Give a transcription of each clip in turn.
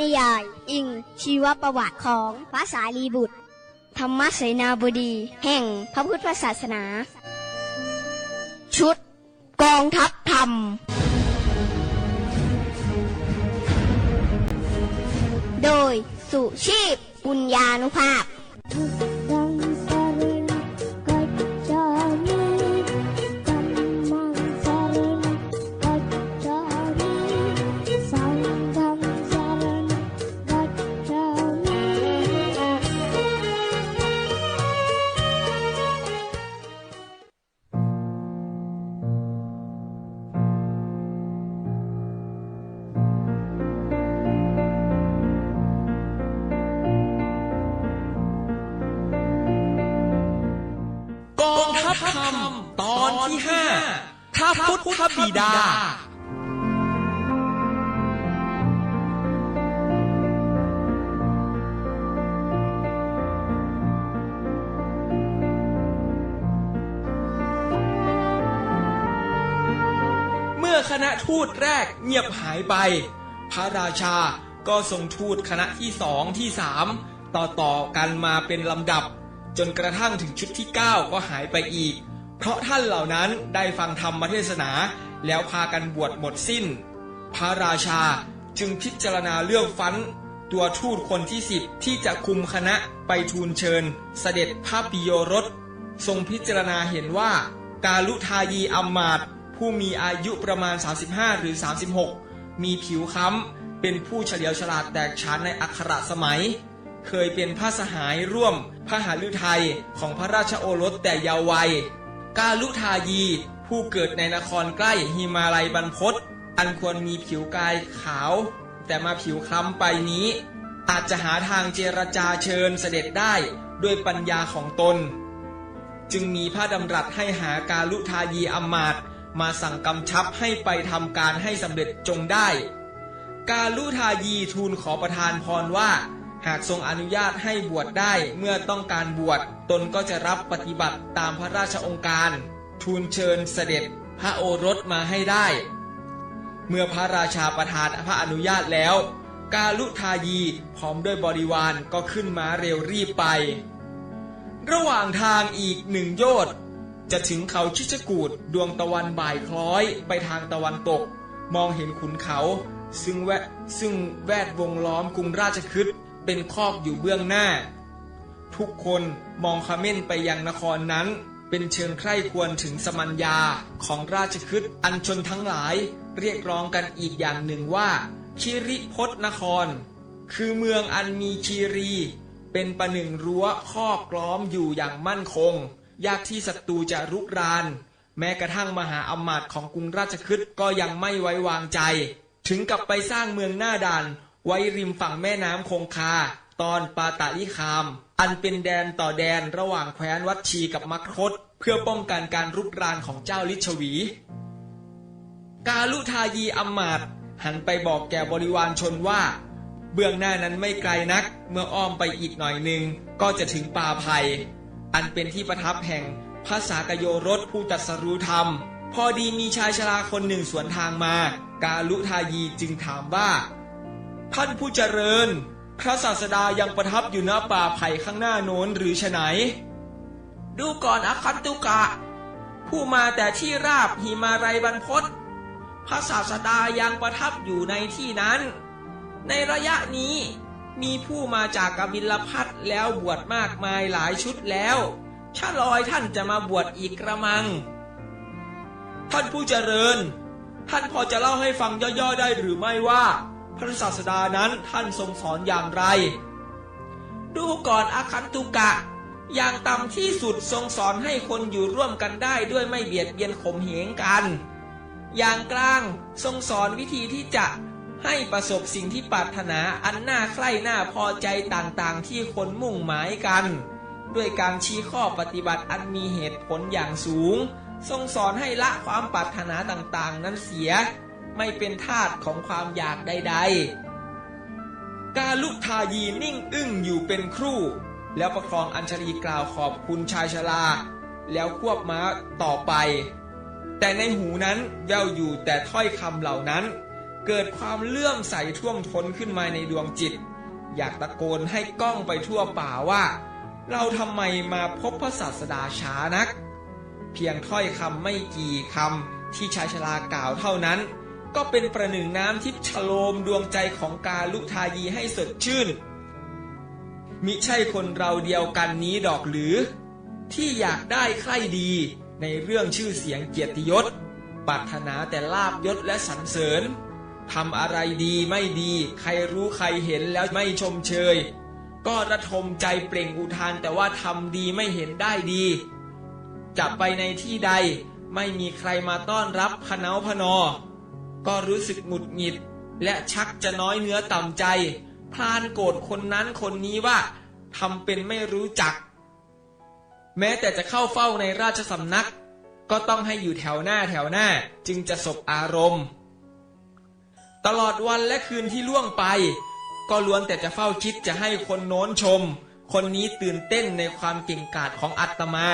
นิยาย อิง ชีวประวัติของพระสารีบุตร ธรรมเสนาบดี แห่งพระพุทธศาสนา ชุด กองทัพธรรม โดยสุชีพปุญญานุภาพ ธบิดาเมื่อคณะทูตแรกเงียบหายไป พระราชาก็ส่งทูตคณะที่สองที่สามต่อต่อกันมาเป็นลำดับ จนกระทั่งถึงชุดที่ 9 ก็หายไปอีก เพราะท่านเหล่านั้นได้ฟังธรรมเทศนา แล้วพากันบวชหมดสิ้น พระราชาจึงพิจารณาเรื่องฟันตัวทูตคนที่สิบที่จะคุมคณะไปทูลเชิญ เสด็จพระปิโยรส ทรงพิจารณาเห็นว่า การลุทายีอัมมาตย์ผู้มีอายุประมาณ 35 หรือ 36 มีผิวค้ำ เป็นผู้เฉลียวฉลาดแตกฉานในอักขระสมัย เคยเป็นพระสหายร่วมพระหฤทัยของพระราชโอรสแต่เยาว์วัย กาลุทายี ผู้เกิดในนครใกล้หิมาลัยบรรพตอันควรมีผิวกายขาว แต่มาผิวคล้ำไปนี้ อาจจะหาทางเจรจาเชิญเสด็จได้ด้วยปัญญาของตน จึงมีพระดำรัสให้หาการลุทายีอมาตมาสั่งกำชับให้ไปทำการให้สำเร็จจงได้ การลุทายีทูลขอประทานพรว่า หากทรงอนุญาตให้บวชได้เมื่อต้องการบวชตนก็จะรับปฏิบัติตามพระราชองค์การ ทูลเชิญเสด็จพระโอรสมาให้ได้ เมื่อพระราชาประทานพระอนุญาตแล้ว กาลุทายีพร้อมด้วยบริวารก็ขึ้นม้าเร็วรีบไป ระหว่างทางอีกหนึ่งโยชน์จะถึงเขาชิชกูดดวงตะวันบ่ายคล้อยไปทางตะวันตก มองเห็นขุนเขา ซึ่งแวดซึ่งแวดวงล้อมกรุงราชคฤห์เป็นคอกอยู่เบื้องหน้า ทุกคนมองคเม่นไปยังนครนั้น เป็นเชิงใคร่ควรถึงสมัญญาของราชคฤห์อันชนทั้งหลาย เรียกร้องกันอีกอย่างหนึ่งว่า คิริพศนคร คือเมืองอันมีคีรี เป็นประหนึ่งรั้วครอบล้อมอยู่อย่างมั่นคง ยากที่ศัตรูจะรุกราน แม้กระทั่งมหาอำมาตย์ของกรุงราชคฤห์ก็ยังไม่ไว้วางใจ ถึงกับไปสร้างเมืองหน้าด่าน ไว้ริมฝั่งแม่น้ำคงคา ตอนปาตาลิคาม อันเป็นแดนต่อแดนระหว่างแคว้นวัดชีกับมัคคต เพื่อป้องกันการรุกรานของเจ้าลิชวี กาลุทายีอัมมาตหันไปบอกแก่บริวารชนว่า เบื้องหน้านั้นไม่ไกลนัก เมื่ออ้อมไปอีกหน่อยหนึ่งก็จะถึงป่าไผ่อันเป็นที่ประทับแห่งพระสากโยรสผู้ตรัสรู้ธรรม พอดีมีชายชราคนหนึ่งสวนทางมา กาลุทายีจึงถามว่า ท่านผู้เจริญ พระศาสดายังประทับอยู่ณป่าไผ่ข้างหน้าโน้นหรือฉไหน ดูก่อนอคันตุกะ ผู้มาแต่ที่ราบหิมาไรบรรพตพระศาสดายังประทับอยู่ในที่นั้น ในระยะนี้มีผู้มาจากกบิลพัทแล้วบวชมากมายหลายชุดแล้วชะลอยท่านจะมาบวชอีกกระมัง ท่านผู้เจริญ ท่านพอจะเล่าให้ฟังย่อๆได้หรือไม่ว่า พระศาสดานั้นท่านทรงสอนอย่างไร ดูก่อนอาคันตุกะ อย่างต่ำที่สุดทรงสอนให้คนอยู่ร่วมกันได้ด้วยไม่เบียดเบียนข่มเหงกัน อย่างกลางทรงสอนวิธีที่จะให้ประสบสิ่งที่ปรารถนาอันน่าใคร่น่าพอใจต่างๆ ที่คนมุ่งหมายกัน ด้วยการชี้ข้อปฏิบัติอันมีเหตุผลอย่างสูง ทรงสอนให้ละความปรารถนาต่างๆ นั้นเสีย ไม่เป็นทาสของความอยากใด ๆ กาลุทายีนิ่งอึ้งอยู่เป็นครู่ แล้วประคองอัญชลีกล่าวขอบคุณชายชราแล้วควบม้าต่อไป แต่ในหูนั้นแววอยู่แต่ถ้อยคำเหล่านั้น เกิดความเลื่อมใสท่วมท้นขึ้นมาในดวงจิต อยากตะโกนให้ก้องไปทั่วป่าว่า เราทำไมมาพบพระศาสดาช้านัก เพียงถ้อยคำไม่กี่คำที่ชายชรากล่าวเท่านั้น ก็เป็นประหนึ่งน้ำทิพย์ชโลมดวงใจของกาลุทายีให้สดชื่น มิใช่คนเราเดียวกันนี้ดอกหรือ ที่อยากได้ใคร่ดีในเรื่องชื่อเสียงเกียรติยศปรารถนาแต่ลาบยศและสรรเสริญทำอะไรดีไม่ดี ใครรู้ใครเห็นแล้วไม่ชมเชย ก็ระทมใจเปล่งอุทานแต่ว่าทำดีไม่เห็นได้ดีจะไปในที่ใดไม่มีใครมาต้อนรับพะเนาพนอ ก็รู้สึกหงุดหงิด และชักจะน้อยเนื้อต่ำใจ พลานโกรธคนนั้นคนนี้ว่าทำเป็นไม่รู้จัก แม้แต่จะเข้าเฝ้าในราชสำนัก ก็ต้องให้อยู่แถวหน้าแถวหน้าจึงจะสบอารมณ์ ตลอดวันและคืนที่ล่วงไป ก็ล้วนแต่จะเฝ้าคิดจะให้คนโน้นชม คนนี้ตื่นเต้นในความเก่งกาจของอัตมา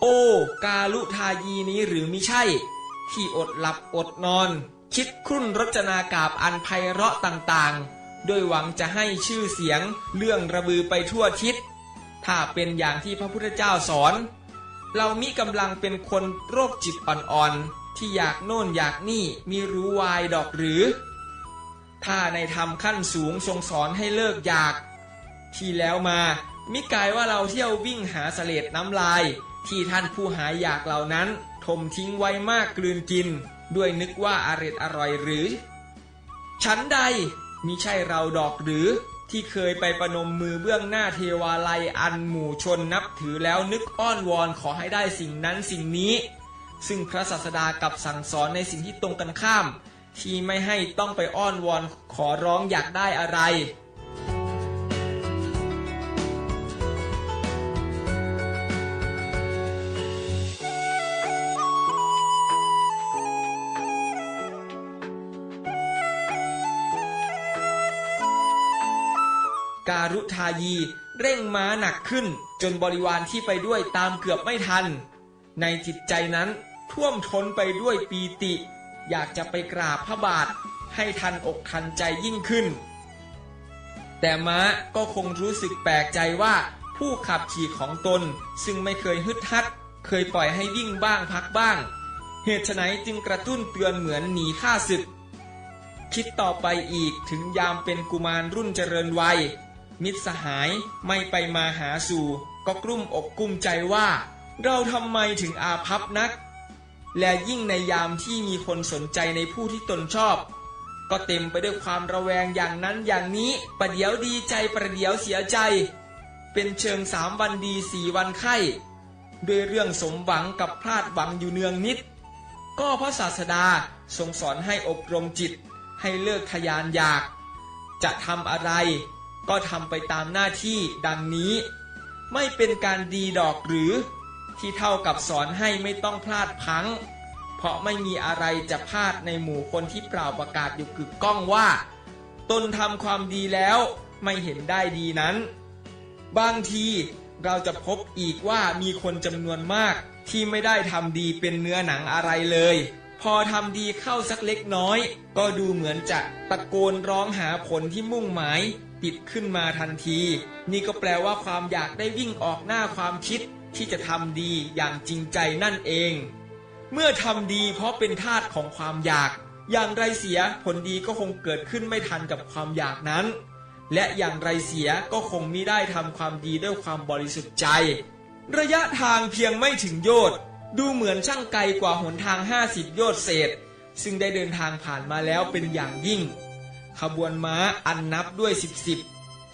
โอ้ กาลุทายีนี้หรือมิใช่ ที่อดหลับอดนอน คิดครุ่นรจนากาบอันไพเราะต่างๆโดยหวังจะให้ชื่อเสียงเรื่องระบือไปทั่วทิศ ถ้าเป็นอย่างที่พระพุทธเจ้าสอน เรามิกำลังเป็นคนโรคจิตอ่อนๆ ที่อยากโน่นอยากนี่มีรู้วายดอกหรือ ถ้าในธรรมขั้นสูงทรงสอนให้เลิกอยาก ที่แล้วมามิกายว่าเราเที่ยววิ่งหาเสลดน้ำลายที่ท่านผู้หายอยากเหล่านั้น ทมทิ้งไว้มากกลืนกิน ด้วยนึกว่าอร็ดอร่อยหรือ ฉันใดมิใช่เราดอกหรือที่เคยไปประนมมือเบื้องหน้าเทวาลัยอันหมู่ชนนับถือแล้วนึกอ้อนวอนขอให้ได้สิ่งนั้นสิ่งนี้ ซึ่งพระศาสดากับสั่งสอนในสิ่งที่ตรงกันข้าม ที่ไม่ให้ต้องไปอ้อนวอนขอร้องอยากได้อะไร รุทายี เร่งม้าหนักขึ้น จนบริวารที่ไปด้วยตามเกือบไม่ทัน ในจิตใจนั้นท่วมท้นไปด้วยปีติ อยากจะไปกราบพระบาท ให้ทันอกทันใจยิ่งขึ้น แต่ม้าก็คงรู้สึกแปลกใจว่าผู้ขับขี่ของตนซึ่งไม่เคยฮึดฮัด เคยปล่อยให้วิ่งบ้างพักบ้าง เหตุไฉนจึงกระตุ้นเตือนเหมือนหนีข้าศึก คิดต่อไปอีกถึงยามเป็นกุมารรุ่นเจริญวัย มิตรสหายไม่ไปมาหาสู่ ก็กลุ้มอกกลุ้มใจว่า เราทำไมถึงอาภัพนัก และยิ่งในยามที่มีคนสนใจในผู้ที่ตนชอบ ก็เต็มไปด้วยความระแวงอย่างนั้นอย่างนี้ประเดี๋ยวดีใจประเดี๋ยวเสียใจ เป็นเชิงสามวันดีสี่วันไข้ด้วยเรื่องสมหวังกับพลาดหวังอยู่เนืองนิด ก็พระศาสดาทรงสอนให้อบรมจิตให้เลิกทยานอยาก จะทำอะไร ก็ทำไปตามหน้าที่ดังนี้ ไม่เป็นการดีดอกหรือ ที่เท่ากับสอนให้ไม่ต้องพลาดพัง เพราะไม่มีอะไรจะพลาดในหมู่คนที่เปล่าประกาศอยู่กึกก้องว่า ตนทำความดีแล้วไม่เห็นได้ดีนั้น บางทีเราจะพบอีกว่ามีคนจำนวนมากที่ไม่ได้ทำดีเป็นเนื้อหนังอะไรเลย พอทำดีเข้าสักเล็กน้อย ก็ดูเหมือนจะตะโกนร้องหาผลที่มุ่งหมาย ติดขึ้นมาทันที นี่ก็แปลว่าความอยากได้วิ่งออกหน้าความคิดที่จะทำดีอย่างจริงใจนั่นเอง เมื่อทำดีเพราะเป็นทาสของความอยาก อย่างไรเสียผลดีก็คงเกิดขึ้นไม่ทันกับความอยากนั้น และอย่างไรเสียก็คงมิได้ทำความดีด้วยความบริสุทธิ์ใจ ระยะทางเพียงไม่ถึงโยชน์ดูเหมือนช่างไกลกว่าหนทาง 50 โยชน์เศษ ซึ่งได้เดินทางผ่านมาแล้วเป็นอย่างยิ่ง ขบวนม้าอันนับด้วยสิบสิบ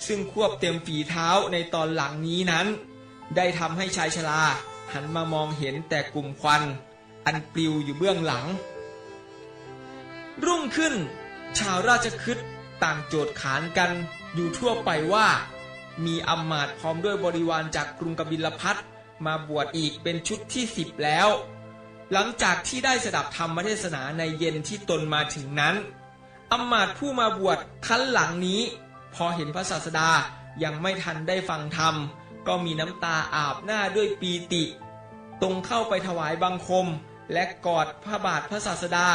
ซึ่งควบเต็มฝีเท้าในตอนหลังนี้นั้น ได้ทำให้ชายชราหันมามองเห็นแต่กลุ่มควัน อันปลิวอยู่เบื้องหลัง รุ่งขึ้น ชาวราชคฤห์ต่างโจทย์ขานกันอยู่ทั่วไปว่า มีอำมาตย์พร้อมด้วยบริวารจากกรุงกบิลพัทมาบวชอีกเป็นชุดที่สิบแล้ว หลังจากที่ได้สดับธรรมเทศนาในเย็นที่ตนมาถึงนั้น อมาตผู้มาบวชคั้นหลังนี้ พอเห็นพระศาสดายังไม่ทันได้ฟังธรรม ก็มีน้ำตาอาบหน้าด้วยปีติ ตรงเข้าไปถวายบังคม และกอดพระบาทพระศาสดา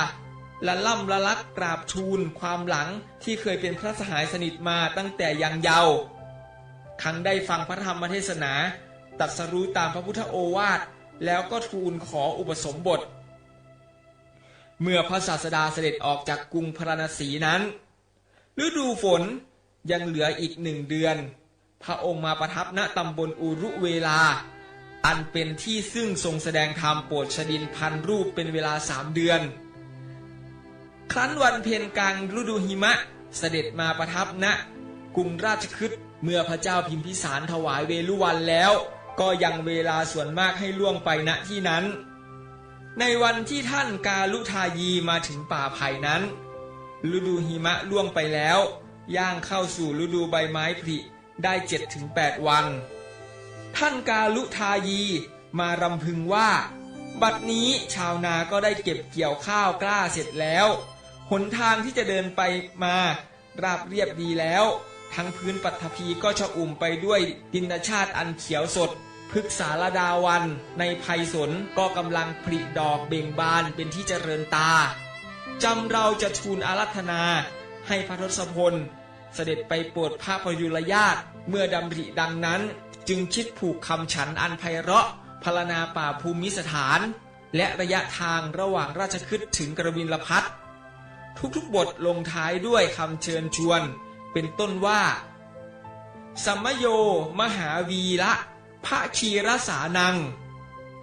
ละล่ำละลักกราบทูลความหลังที่เคยเป็นพระสหายสนิทมาตั้งแต่ยังเยาว์ครั้งได้ฟังพระธรรมเทศนา ตัดสรู้ตามพระพุทธโอวาท แล้วก็ทูลขออุปสมบท เมื่อพระศาสดาเสด็จออกจากกรุงพราณสีนั้น ฤดูฝนยังเหลืออีกหนึ่งเดือน พระองค์มาประทับณตำบลอุรุเวลา อันเป็นที่ซึ่งทรงแสดงธรรมโปรดชดินพันรูปเป็นเวลาสามเดือน ครั้นวันเพ็ญกลางฤดูหิมะเสด็จมาประทับณกรุงราชคฤห์เมื่อพระเจ้าพิมพิสารถวายเวลุวันแล้ว ก็ยังเวลาส่วนมากให้ล่วงไปณที่นั้น ในวันที่ท่านกาลุทายีมาถึงป่าไผ่นั้น ฤดูหิมะล่วงไปแล้ว ย่างเข้าสู่ฤดูใบไม้ผลิได้เจ็ดถึงแปดวัน ท่านกาลุทายีมารำพึงว่า บัดนี้ชาวนาก็ได้เก็บเกี่ยวข้าวกล้าเสร็จแล้ว หนทางที่จะเดินไปมาราบเรียบดีแล้ว ทั้งพื้นปัทภีก็ชอุ่มไปด้วยดินชาติอันเขียวสด พฤกษาลดาวันในภัยสนก็กำลังผลิดอกเบ่งบานเป็นที่เจริญตาจำเราจะทูลอารัธนาให้พระทศพล เสด็จไปโปรดพระพยุรญาตเมื่อดำริดังนั้น จึงคิดผูกคำฉันอันไพเราะพรรณนาป่าภูมิสถาน และระยะทางระหว่างราชคฤห์ถึงกระบินลพัททุกๆบทลงท้ายด้วยคำเชิญชวน เป็นต้นว่าสัมมโย มหาวีระ พระคีรสานัง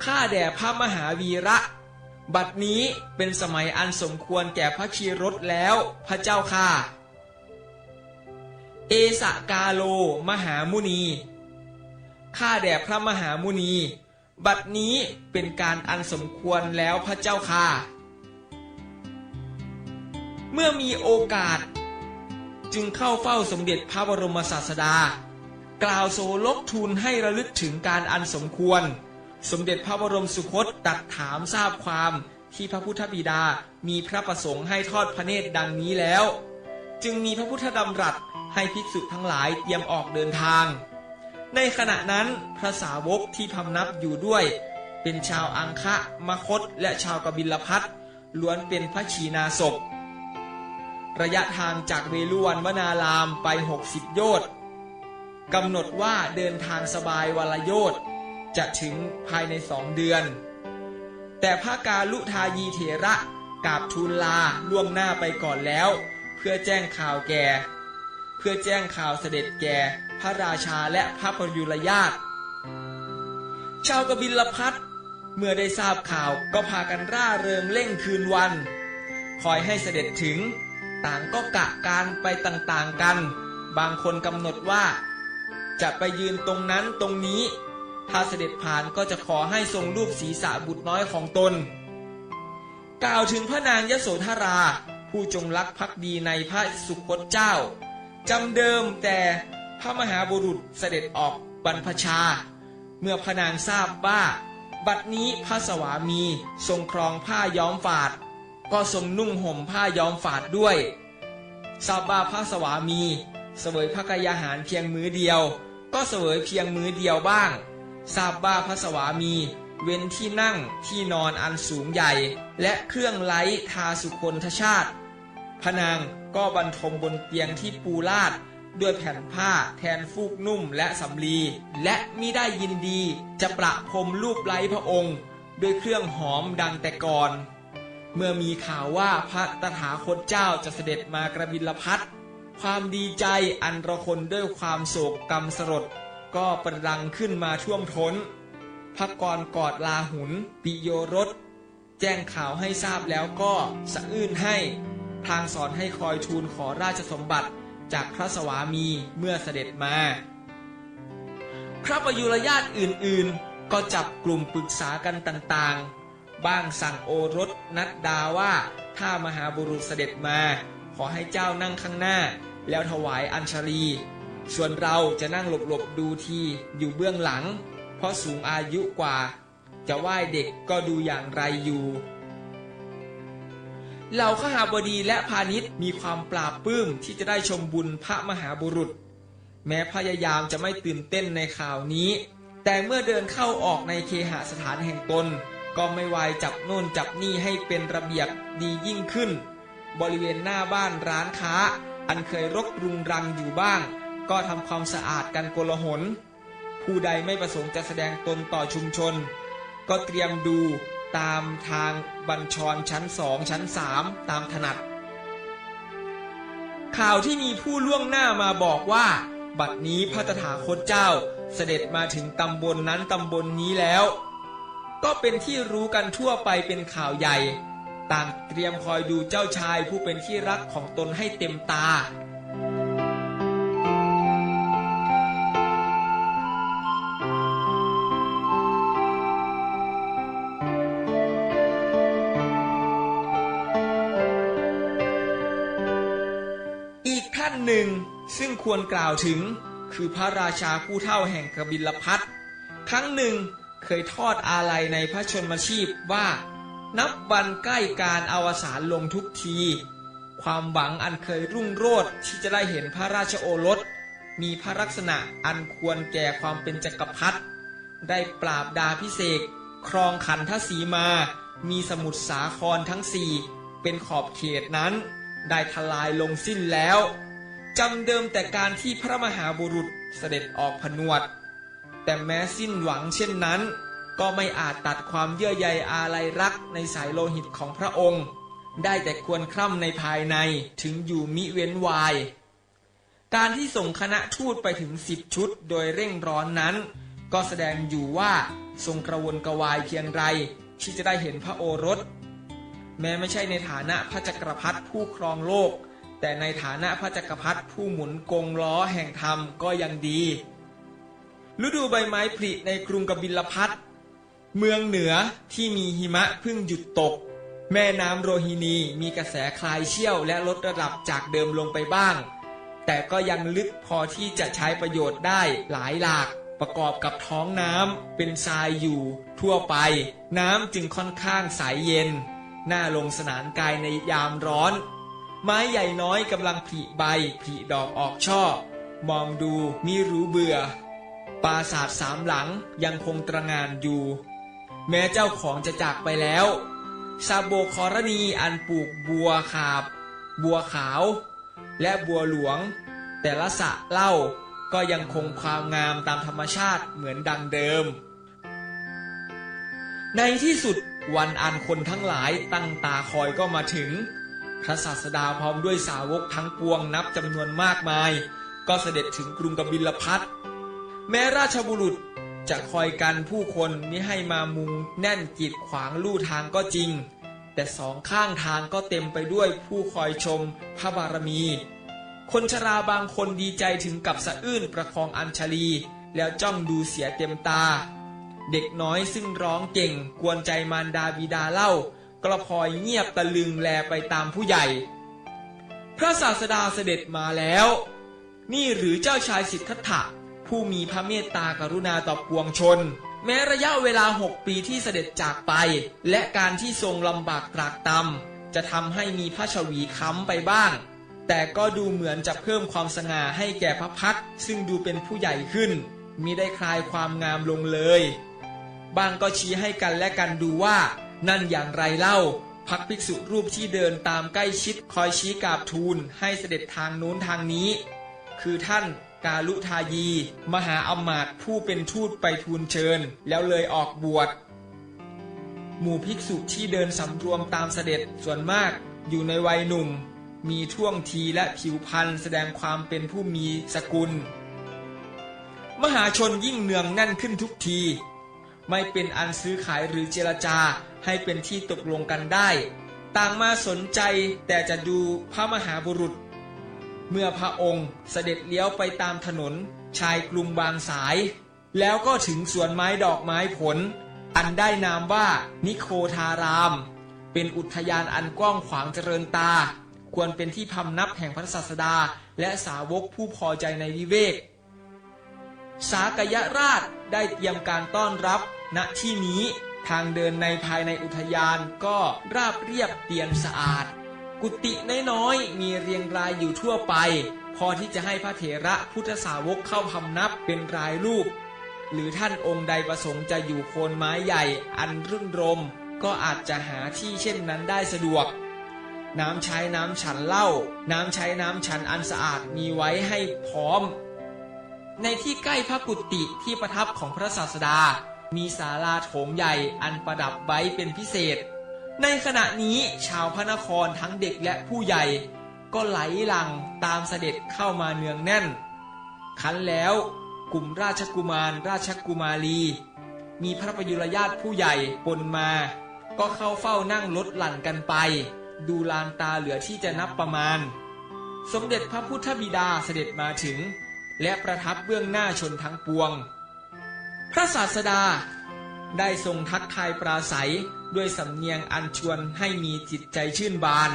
ข้าแด่พระมหาวีระ บัดนี้เป็นสมัยอันสมควรแก่พระคีรสแล้วพระเจ้าข้าเอสกาโลมหามุนี ข้าแด่พระมหามุนี บัดนี้เป็นการอันสมควรแล้วพระเจ้าค่ะ เมื่อมีโอกาสจึงเข้าเฝ้าสมเด็จพระบรมศาสดา กล่าวโสลกทูลให้ระลึกถึงการอันสมควร สมเด็จพระบรมสุคตตัดถามทราบความที่พระพุทธบิดามีพระประสงค์ให้ทอดพระเนตรดังนี้แล้ว จึงมีพระพุทธดำรัสให้ภิกษุทั้งหลายเตรียมออกเดินทาง ในขณะนั้นพระสาวกที่พำนับอยู่ด้วย เป็นชาวอังคะมคต และชาวกบิลพัทล้วนเป็นพระชีนาศพระยะทางจากเวลุวันวนารามไป 60 โยชน์ กำหนดว่าเดินทางสบายวันละโยชน์จะถึงภายในสองเดือน แต่พระกาลุทายีเถระกราบทูลลาล่วงหน้าไปก่อนแล้ว เพื่อแจ้งข่าวแก่ เพื่อแจ้งข่าวเสด็จแก่ พระราชาและพระปยุรญาตชาวกบิลพัทเมื่อได้ทราบข่าวก็พากันร่าเริงเร่งคืนวัน คอยให้เสด็จถึง ต่างก็กะการไปต่างๆกัน บางคนกำหนดว่า จะไปยืนตรงนั้นตรงนี้ ถ้าเสด็จผ่านก็จะขอให้ทรงรูปศีรษะบุตรน้อยของตน กล่าวถึงพระนางยโสธรา ผู้จงรักภักดีในพระสุคตเจ้าจำเดิมแต่พระมหาบุรุษเสด็จออกบรรพชา เมื่อพระนางทราบว่า บัดนี้พระสวามีทรงครองผ้าย้อมฝาด ก็ทรงนุ่งห่มผ้าย้อมฝาดด้วยทราบว่าพระสวามีเสวยพระกายาหารเพียงมื้อเดียว ก็เสวยเพียงมื้อเดียวบ้าง ทราบว่าพระสวามี เว้นที่นั่งที่นอนอันสูงใหญ่ และเครื่องไล้ทาสุคนทชาติ พนางก็บรรทมบนเตียงที่ปูลาดด้วยแผ่นผ้าแทนฟูกนุ่มและสำลี และมิได้ยินดีจะประพรมรูปไล้พระองค์ ด้วยเครื่องหอมดังแต่ก่อน เมื่อมีข่าวว่าพระตถาคตเจ้าจะเสด็จมากระบิลพัท ความดีใจอันระคนด้วยความโศกกรรมสลดก็ประดังขึ้นมาท่วมท้นพระกรกอดลาหุนปิโยรสแจ้งข่าวให้ทราบแล้วก็สะอื้นให้ทางสอนให้คอยทูลขอราชสมบัติจากพระสวามีเมื่อเสด็จมา พระประยุรญาติอื่นๆ ก็จับกลุ่มปรึกษากันต่างๆ บ้างสั่งโอรสนัดดาว่า ถ้ามหาบุรุษเสด็จมา ขอให้เจ้านั่งข้างหน้า แล้วถวายอัญชลี ส่วนเราจะนั่งหลบๆดูทีอยู่เบื้องหลัง เพราะสูงอายุกว่า จะไหว้เด็กก็ดูอย่างไรอยู่เหล่าขหาบดีและพาณิชย์มีความปราบปลื้มที่จะได้ชมบุญพระมหาบุรุษ แม้พยายามจะไม่ตื่นเต้นในข่าวนี้ แต่เมื่อเดินเข้าออกในเคหสถานแห่งตน ก็ไม่วายจับโน่นจับนี่ให้เป็นระเบียบดียิ่งขึ้น บริเวณหน้าบ้านร้านค้า อันเคยรกรุงรังอยู่บ้าง ก็ทำความสะอาดกันโกลาหล ผู้ใดไม่ประสงค์จะแสดงตนต่อชุมชน ก็เตรียมดูตามทางบัญชรชั้นสองชั้นสามตามถนัด ข่าวที่มีผู้ล่วงหน้ามาบอกว่า บัดนี้พระตถาคตเจ้าเสด็จมาถึงตำบลนนั้นตำบลนนี้แล้ว ก็เป็นที่รู้กันทั่วไปเป็นข่าวใหญ่ ต่างเตรียมคอยดูเจ้าชายผู้เป็นที่รักของตนให้เต็มตา อีกท่านหนึ่งซึ่งควรกล่าวถึงคือพระราชาผู้เท่าแห่งกบิลพัทครั้งหนึ่งเคยทอดอาลัยในพระชนมชีพว่า นับวันใกล้การอวสานลงทุกที ความหวังอันเคยรุ่งโรจน์ที่จะได้เห็นพระราชโอรส มีพระลักษณะอันควรแก่ความเป็นจักรพรรดิได้ปราบดาพิเศษครองขันทศีมา มีสมุทรสาครทั้งสี่เป็นขอบเขตนั้น ได้ทลายลงสิ้นแล้วจำเดิมแต่การที่พระมหาบุรุษเสด็จออกผนวด แต่แม้สิ้นหวังเช่นนั้น ก็ไม่อาจตัดความเยื่อใยอาลัยรักในสายโลหิตของพระองค์ ได้แต่ควรคร่ำในภายในถึงอยู่มิเว้นวาย การที่ส่งคณะทูตไปถึงสิบชุดโดยเร่งร้อนนั้น ก็แสดงอยู่ว่าทรงกระวนกระวายเพียงไรที่จะได้เห็นพระโอรส แม้ไม่ใช่ในฐานะพระจักรพรรดิผู้ครองโลก แต่ในฐานะพระจักรพรรดิผู้หมุนกงล้อแห่งธรรมก็ยังดี ฤดูใบไม้ผลิในกรุงกบิลพัท เมืองเหนือที่มีหิมะเพิ่งหยุดตก แม่น้ำโรฮินีมีกระแสคลายเชี่ยวและลดระดับจากเดิมลงไปบ้าง แต่ก็ยังลึกพอที่จะใช้ประโยชน์ได้หลายหลากประกอบกับท้องน้ำเป็นทรายอยู่ ทั่วไป น้ำจึงค่อนข้างใสเย็น น่าลงสนานกายในยามร้อน ไม้ใหญ่น้อยกำลังผลิใบผลิดอกออกช่อ มองดูมิรู้เบื่อ ปราสาทสามหลังยังคงตระงานอยู่ แม้เจ้าของจะจากไปแล้วซาโบคอรณีอันปลูกบัวขาบ บัวขาว และบัวหลวง แต่ละสะเล่าก็ยังคงความงามตามธรรมชาติเหมือนดังเดิม ในที่สุดวันอันคนทั้งหลายตั้งตาคอยก็มาถึง พระศาสดาพร้อมด้วยสาวกทั้งปวงนับจำนวนมากมาย ก็เสด็จถึงกรุงกบิลพัทแม้ราชบุรุษ จะคอยกันผู้คนมิให้มามุงแน่นกีดขวางลู่ทางก็จริง แต่สองข้างทางก็เต็มไปด้วยผู้คอยชมพระบารมี คนชราบางคนดีใจถึงกับสะอื้นประคองอัญชลี แล้วจ้องดูเสียเต็มตา เด็กน้อยซึ่งร้องเก่งกวนใจมารดาบิดาเล่ากระพลอยเงียบตะลึงแลไปตามผู้ใหญ่ พระศาสดาเสด็จมาแล้ว นี่หรือเจ้าชายสิทธัตถะ ผู้มีพระเมตตากรุณาต่อปวงชน แม้ระยะเวลาหกปีที่เสด็จจากไป และการที่ทรงลำบากตรากตำจะทำให้มีพระชวีค้ำไปบ้าง แต่ก็ดูเหมือนจะเพิ่มความสง่าให้แก่พระพัก ซึ่งดูเป็นผู้ใหญ่ขึ้นมิได้คลายความงามลงเลย บางก็ชี้ให้กันและกันดูว่า นั่นอย่างไรเล่าพักภิกษุรูปที่เดินตามใกล้ชิดคอยชี้กราบทูลให้เสด็จทางนู้นทางนี้ คือท่าน กาลุทายี มหาอมาตผู้เป็นทูตไปทูลเชิญ แล้วเลยออกบวชหมู่ภิกษุที่เดินสำรวมตามเสด็จส่วนมากอยู่ในวัยหนุ่ม มีท่วงทีและผิวพรรณแสดงความเป็นผู้มีสกุล มหาชนยิ่งเนืองแน่นขึ้นทุกที ไม่เป็นอันซื้อขายหรือเจรจาให้เป็นที่ตกลงกันได้ ต่างมาสนใจแต่จะดูพระมหาบุรุษ เมื่อพระองค์เสด็จเลี้ยวไปตามถนนชายกรุงบางสาย แล้วก็ถึงสวนไม้ดอกไม้ผล อันได้นามว่านิโคทาราม เป็นอุทยานอันกว้างขวางเจริญตา ควรเป็นที่พำนับแห่งพระศาสดา และสาวกผู้พอใจในวิเวก สากยราชได้เตรียมการต้อนรับณที่นี้ทางเดินในภายในอุทยานก็ราบเรียบเตียนสะอาด กุฏิน้อยๆมีเรียงรายอยู่ทั่วไป พอที่จะให้พระเถระพุทธสาวกเข้าพำนับเป็นรายรูป หรือท่านองค์ใดประสงค์จะอยู่โคนไม้ใหญ่อันรื่นรม ก็อาจจะหาที่เช่นนั้นได้สะดวก น้ำใช้น้ำฉันเหล้าน้ำใช้น้ำฉันอันสะอาดมีไว้ให้พร้อม ในที่ใกล้พระกุฏิที่ประทับของพระศาสดา มีศาลาโถงใหญ่อันประดับไว้เป็นพิเศษ ในขณะนี้ชาวพระนครทั้งเด็กและผู้ใหญ่ ก็ไหลหลังตามเสด็จเข้ามาเนืองแน่น คันแล้วกลุ่มราชกุมารราชกุมารี มีพระประยุรญาติผู้ใหญ่ปนมา ก็เข้าเฝ้านั่งรถหลั่นกันไป ดูลานตาเหลือที่จะนับประมาณ สมเด็จพระพุทธบิดาเสด็จมาถึง และประทับเบื้องหน้าชนทั้งปวง พระศาสดาได้ทรงทักทายปราศัย ด้วยสำเนียงอันชวนให้มีจิตใจชื่นบาน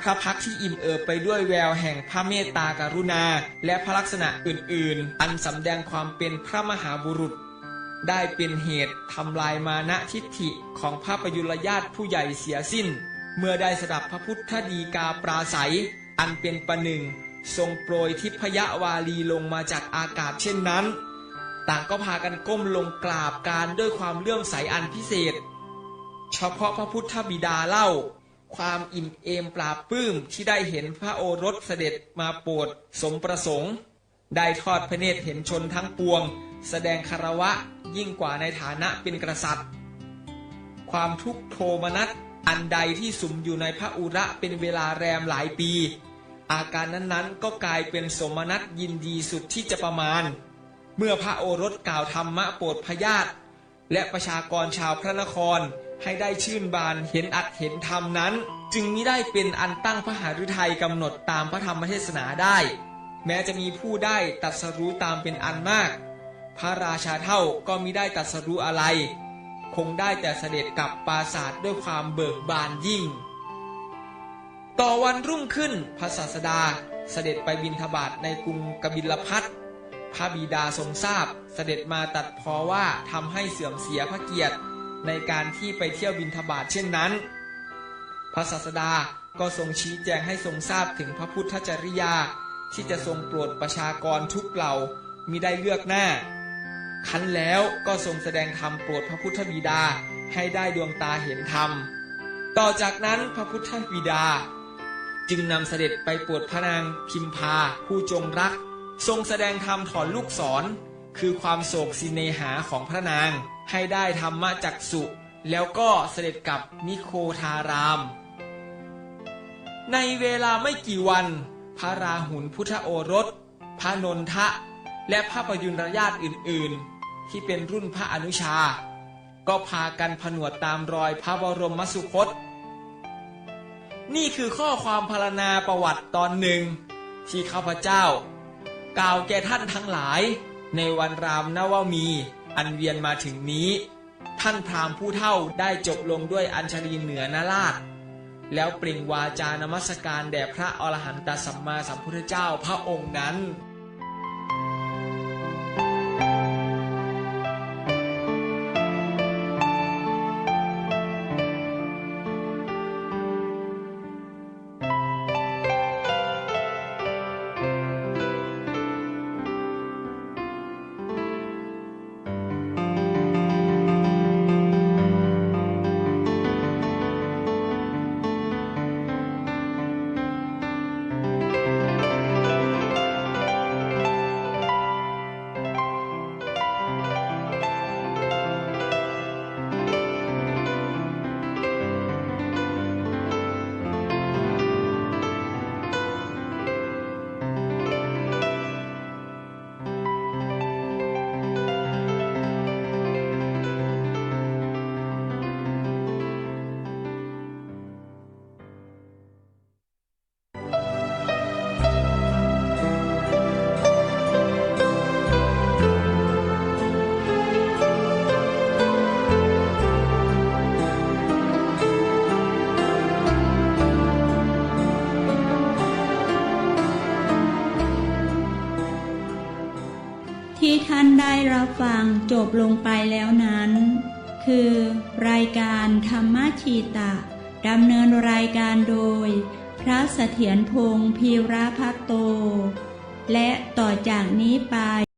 พระพักที่อิ่มเอิบไปด้วยแววแห่งพระเมตตากรุณา และพระลักษณะอื่นๆ อันสำแดงความเป็นพระมหาบุรุษ ได้เป็นเหตุทำลายมานะทิฏฐิของพระประยุรญาติผู้ใหญ่เสียสิ้น เมื่อได้สดับพระพุทธดีกาปราศัย อันเป็นประหนึ่ง ทรงโปรยทิพยวาลีลงมาจากอากาศเช่นนั้น ต่างก็พากันก้มลงกราบการด้วยความเลื่อมใสอันพิเศษ เฉพาะพระพุทธบิดาเล่า ความอิ่มเอมปราบปลื้มที่ได้เห็นพระโอรสเสด็จมาโปรดสมประสงค์ ได้ทอดพระเนตรเห็นชนทั้งปวง แสดงคารวะยิ่งกว่าในฐานะเป็นกษัตริย์ ความทุกข์โทมนัสอันใดที่สุมอยู่ในพระอุระเป็นเวลาแรมหลายปี อาการนั้นๆก็กลายเป็นสมนัตยินดีสุดที่จะประมาณ เมื่อพระโอรสกล่าวธรรมะโปรดพญาตและประชากรชาวพระนคร ให้ได้ชื่นบานเห็นอัดเห็นธรรมนั้น จึงมิได้เป็นอันตั้งพระหฤทัยกำหนดตามพระธรรมเทศนาได้ แม้จะมีผู้ได้ตรัสรู้ตามเป็นอันมาก พระราชาเท่าก็มิได้ตรัสรู้อะไร คงได้แต่เสด็จกลับปราสาทด้วยความเบิกบานยิ่ง ต่อวันรุ่งขึ้นพระศาสดาเสด็จไปบินทบาทในกรุงกบิลพัทพระบิดาทรงทราบเสด็จมาตัดพอว่าทำให้เสื่อมเสียพระเกียรติ ในการที่ไปเที่ยวบินทบาทเช่นนั้น พระศาสดาก็ทรงชี้แจงให้ทรงทราบถึงพระพุทธจริยา ที่จะทรงโปรดประชากรทุกเหล่ามิได้เลือกหน้า คันแล้วก็ทรงแสดงธรรมโปรดพระพุทธบิดาให้ได้ดวงตาเห็นธรรม ต่อจากนั้นพระพุทธบิดา จึงนำเสด็จไปโปรดพระนางพิมพาผู้จงรัก ทรงแสดงธรรมถอนลูกศร คือความโศกสิเนหาของพระนาง ให้ได้ธรรมะจักสุแล้วก็เสด็จกลับนิโคทาราม ในเวลาไม่กี่วัน พระราหุลพุทธโอรส พระนนทะ และพระประยุรญาติอื่นๆ ที่เป็นรุ่นพระอนุชา ก็พากันผนวดตามรอยพระบรมสุคต นี่คือข้อความพรรณนาประวัติตอนหนึ่ง ที่ข้าพเจ้า กล่าวแก่ท่านทั้งหลายในวันรามนาวมี อันเวียนมาถึงนี้ ท่านพราหมณ์ผู้เท่าได้จบลงด้วยอัญชลีเหนือนาราช แล้วเปล่งวาจานมัสการแด่พระอรหันตสัมมาสัมพุทธเจ้าพระองค์นั้น รับฟังจบลงไปแล้วนั้น คือ รายการธรรมชีตะดำเนินรายการโดย พระเสถียรพงศ์พีระพัตโต และต่อจากนี้ไป